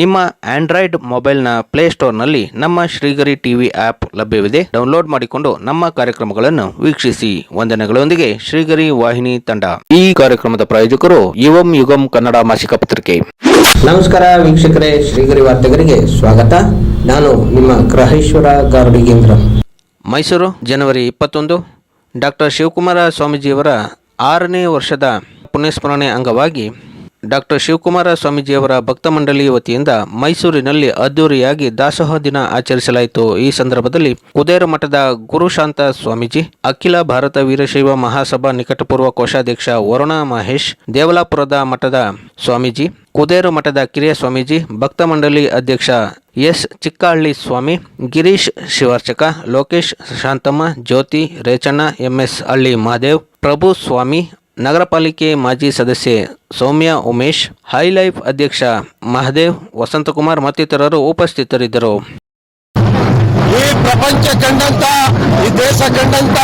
ನಿಮ್ಮ ಆಂಡ್ರಾಯ್ಡ್ ಮೊಬೈಲ್ನ ಪ್ಲೇಸ್ಟೋರ್ನಲ್ಲಿ ನಮ್ಮ ಶ್ರೀಗರಿ ಟಿವಿ ಆಪ್ ಲಭ್ಯವಿದೆ. ಡೌನ್ಲೋಡ್ ಮಾಡಿಕೊಂಡು ನಮ್ಮ ಕಾರ್ಯಕ್ರಮಗಳನ್ನು ವೀಕ್ಷಿಸಿ. ವಂದನೆಗಳೊಂದಿಗೆ ಶ್ರೀಗರಿ ವಾಹಿನಿ ತಂಡ. ಈ ಕಾರ್ಯಕ್ರಮದ ಪ್ರಾಯೋಜಕರು ಯುವಂ ಯುಗಂ ಕನ್ನಡ ಮಾಸಿಕ ಪತ್ರಿಕೆ. ನಮಸ್ಕಾರ ವೀಕ್ಷಕರೇ ಶ್ರೀಗರಿ ವಾರ್ತೆಗರಿಗೆ ಸ್ವಾಗತ. ನಾನು ನಿಮ್ಮ ಗ್ರಹೇಶ್ವರ ಗಾರ್ಡಿಗೇಂದ್ರ. ಮೈಸೂರು ಜನವರಿ ಇಪ್ಪತ್ತೊಂದು. ಡಾಕ್ಟರ್ ಶಿವಕುಮಾರ ಸ್ವಾಮೀಜಿಯವರ ಆರನೇ ವರ್ಷದ ಪುಣ್ಯಸ್ಮರಣೆ ಅಂಗವಾಗಿ ಡಾಕ್ಟರ್ ಶಿವಕುಮಾರ ಸ್ವಾಮೀಜಿಯವರ ಭಕ್ತ ಮಂಡಳಿ ವತಿಯಿಂದ ಮೈಸೂರಿನಲ್ಲಿ ಅದ್ದೂರಿಯಾಗಿ ದಾಸೋಹ ದಿನ ಆಚರಿಸಲಾಯಿತು. ಈ ಸಂದರ್ಭದಲ್ಲಿ ಕುದೇರ ಮಠದ ಗುರುಶಾಂತ ಸ್ವಾಮೀಜಿ, ಅಖಿಲ ಭಾರತ ವೀರಶೈವ ಮಹಾಸಭಾ ನಿಕಟಪೂರ್ವ ಕೋಶಾಧ್ಯಕ್ಷ ವರುಣ ಮಹೇಶ್, ದೇವಲಾಪುರದ ಮಠದ ಸ್ವಾಮೀಜಿ ಕುದೇರು ಮಠದ ಕಿರಿಯ ಸ್ವಾಮೀಜಿ, ಭಕ್ತ ಮಂಡಳಿ ಅಧ್ಯಕ್ಷ ಎಸ್ ಚಿಕ್ಕಹಳ್ಳಿ ಸ್ವಾಮಿ, ಗಿರೀಶ್ ಶಿವಾರ್ಚಕ, ಲೋಕೇಶ್ ಶಾಂತಮ್ಮ, ಜ್ಯೋತಿ ರೇಚಣ್ಣ, ಎಂಎಸ್ ಹಳ್ಳಿ ಮಹಾದೇವ್, ಪ್ರಭು ಸ್ವಾಮಿ ನಗರ ಪಾಲಿಕೆ ಮಾಜಿ ಸದಸ್ಯೆ ಸೌಮ್ಯ ಉಮೇಶ್, ಹೈಲೈಫ್ ಅಧ್ಯಕ್ಷ ಮಹದೇವ್, ವಸಂತಕುಮಾರ್ ಮತ್ತಿತರರು ಉಪಸ್ಥಿತರಿದ್ದರು. ಈ ಪ್ರಪಂಚ ಕಂಡಂತ, ಈ ದೇಶ ಕಂಡಂತ,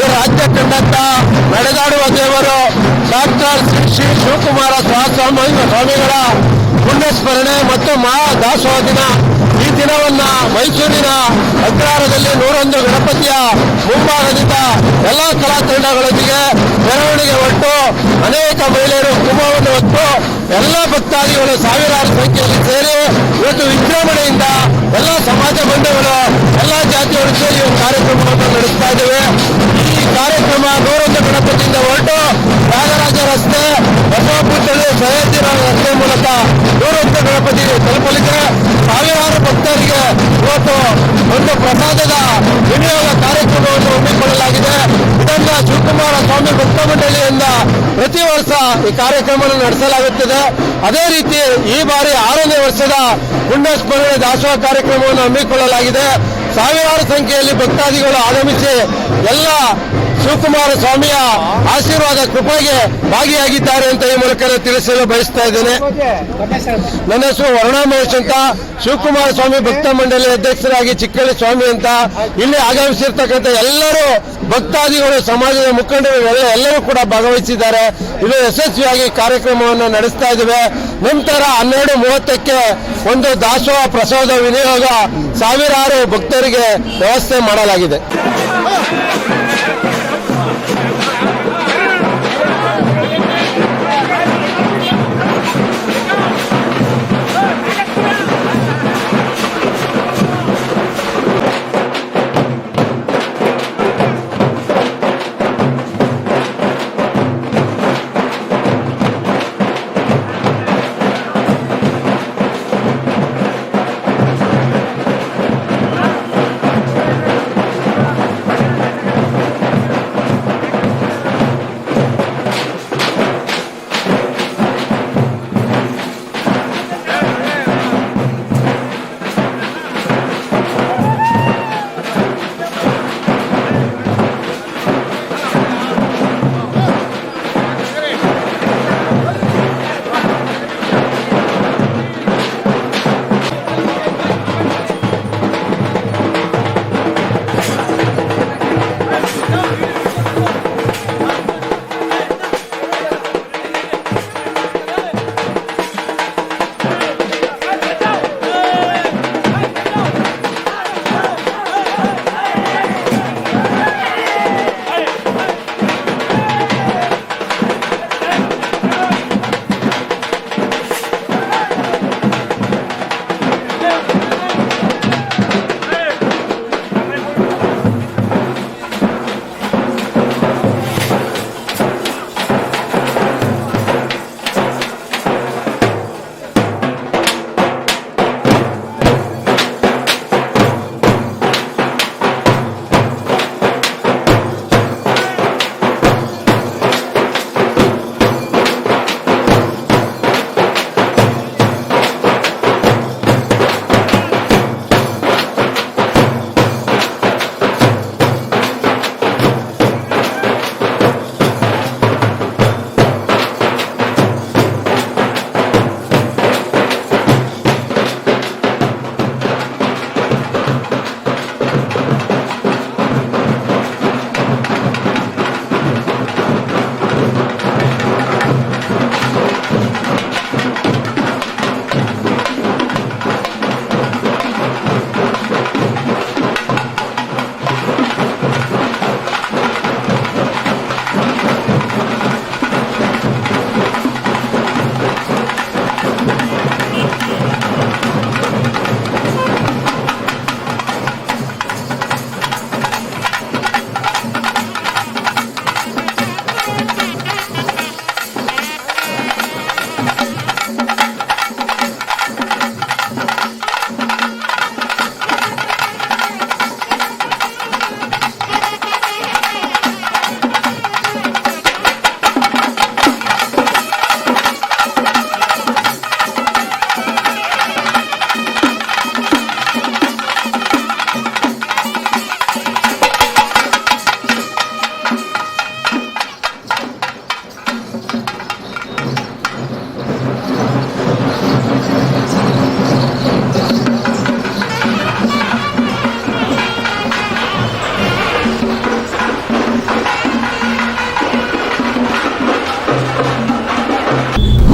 ಈ ರಾಜ್ಯ ಕಂಡಂತ ನಡೆದಾಡುವ ದೇವರು ಡಾಕ್ಟರ್ ಶ್ರೀ ಶಿವಕುಮಾರ ಸ್ವಾಮಿ ಸ್ವಾಮಿಗಳ ಪುಣ್ಯಸ್ಮರಣೆ ಮತ್ತು ಮಹಾ ದಾಸೋಹ ದಿನ ಈ ದಿನವನ್ನ ಮೈಸೂರಿನ ಅಗ್ರಹಾರದಲ್ಲಿ ನೂರೊಂದು ಗಣಪತಿಯ ಮುಂಭಾಗದಿಂದ ಎಲ್ಲ ಕಲಾ ಹೊಟ್ಟು ಅನೇಕ ಮಹಿಳೆಯರು ಕುಂಭವನ್ನು ಹೊತ್ತು ಎಲ್ಲ ಭಕ್ತಾದಿಗಳು ಸಾವಿರಾರು ಸಂಖ್ಯೆಯಲ್ಲಿ ಸೇರಿ ಇವತ್ತು ವಿಜೃಂಭಣೆಯಿಂದ ಎಲ್ಲ ಸಮಾಜ ಬಂಧುಗಳು, ಎಲ್ಲ ಜಾತಿಯವರು ಸೇರಿ ಒಂದು ಕಾರ್ಯಕ್ರಮವನ್ನು ನಡೆಸ್ತಾ ಇದ್ದೇವೆ. ಈ ಕಾರ್ಯಕ್ರಮ ಗೌರವ ಗಣಪತಿಯಿಂದ ಹೊರಟು ತ್ಯಾಗರಾಜ ರಸ್ತೆ ಬಸವಪುತ್ತಳಿ ಸಹಿ ರಸ್ತೆ ಮೂಲಕ ಗೌರವ ಗಣಪತಿ ತಲುಪಲಿದೆ ಸಾವಿರಾರು ಭಕ್ತರಿಗೆ ಇವತ್ತು ಒಂದು ಪ್ರಸಾದದ ವಿನಿಯೋಗ ಸ್ವಾಮಿ ಭಕ್ತ ಮಂಡಳಿಯಿಂದ ಪ್ರತಿ ವರ್ಷ ಈ ಕಾರ್ಯಕ್ರಮವನ್ನು ನಡೆಸಲಾಗುತ್ತದೆ. ಅದೇ ರೀತಿ ಈ ಬಾರಿ ಆರನೇ ವರ್ಷದ ಪುಣ್ಯಸ್ಮರಣೆ ದಾಸೋಹ ಕಾರ್ಯಕ್ರಮವನ್ನು ಹಮ್ಮಿಕೊಳ್ಳಲಾಗಿದೆ. ಸಾವಿರಾರು ಸಂಖ್ಯೆಯಲ್ಲಿ ಭಕ್ತಾದಿಗಳು ಆಗಮಿಸಿ ಎಲ್ಲ ಶಿವಕುಮಾರ ಸ್ವಾಮಿಯ ಆಶೀರ್ವಾದ ಕೃಪೆಗೆ ಭಾಗಿಯಾಗಿದ್ದಾರೆ ಅಂತ ಈ ಮೂಲಕ ತಿಳಿಸಲು ಬಯಸ್ತಾ ಇದ್ದೇನೆ. ನನ್ನ ಹೆಸರು ವರುಣ ಮಹೇಶ್ ಅಂತ. ಶಿವಕುಮಾರ ಸ್ವಾಮಿ ಭಕ್ತ ಮಂಡಳಿ ಅಧ್ಯಕ್ಷರಾಗಿ ಚಿಕ್ಕಳ್ಳಿ ಸ್ವಾಮಿ ಅಂತ. ಇಲ್ಲಿ ಆಗಮಿಸಿರ್ತಕ್ಕಂಥ ಎಲ್ಲರೂ ಭಕ್ತಾದಿಗಳು, ಸಮಾಜದ ಮುಖಂಡರು, ಎಲ್ಲ- ಎಲ್ಲರೂ ಕೂಡ ಭಾಗವಹಿಸಿದ್ದಾರೆ. ಇದು ಯಶಸ್ವಿಯಾಗಿ ಕಾರ್ಯಕ್ರಮವನ್ನು ನಡೆಸ್ತಾ ಇದ್ದೇವೆ. ನಂತರ ಹನ್ನೆರಡು ಮೂವತ್ತಕ್ಕೆ ಒಂದು ದಾಸೋಹ ಪ್ರಸಾದ ವಿನಿಯೋಗ ಸಾವಿರಾರು ಭಕ್ತರಿಗೆ ವ್ಯವಸ್ಥೆ ಮಾಡಲಾಗಿದೆ.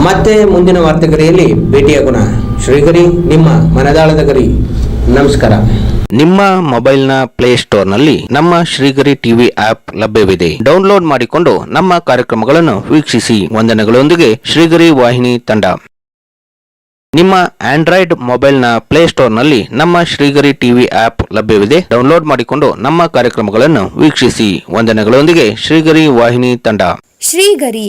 ಮತ್ತೆ ಮುಂದಿನ ವಾರ್ತೆಗರಿಯಲ್ಲಿ ಭೇಟಿಯಾಗೋಣ ಶ್ರೀಗರಿ ನಿಮ್ಮ ಮನದಾಳದ ಗರಿ. ನಮಸ್ಕಾರ. ನಿಮ್ಮ ಮೊಬೈಲ್ನ ಪ್ಲೇಸ್ಟೋರ್ನಲ್ಲಿ ನಮ್ಮ ಶ್ರೀಗರಿ ಟಿವಿ ಆಪ್ ಲಭ್ಯವಿದೆ. ಡೌನ್ಲೋಡ್ ಮಾಡಿಕೊಂಡು ನಮ್ಮ ಕಾರ್ಯಕ್ರಮಗಳನ್ನು ವೀಕ್ಷಿಸಿ. ವಂದನೆಗಳೊಂದಿಗೆ ಶ್ರೀಗರಿ ವಾಹಿನಿ ತಂಡ. ನಿಮ್ಮ ಆಂಡ್ರಾಯ್ಡ್ ಮೊಬೈಲ್ನ ಪ್ಲೇಸ್ಟೋರ್ನಲ್ಲಿ ನಮ್ಮ ಶ್ರೀಗರಿ ಟಿವಿ ಆಪ್ ಲಭ್ಯವಿದೆ. ಡೌನ್ಲೋಡ್ ಮಾಡಿಕೊಂಡು ನಮ್ಮ ಕಾರ್ಯಕ್ರಮಗಳನ್ನು ವೀಕ್ಷಿಸಿ. ವಂದನೆಗಳೊಂದಿಗೆ ಶ್ರೀಗರಿ ವಾಹಿನಿ ತಂಡ. ಶ್ರೀಗರಿ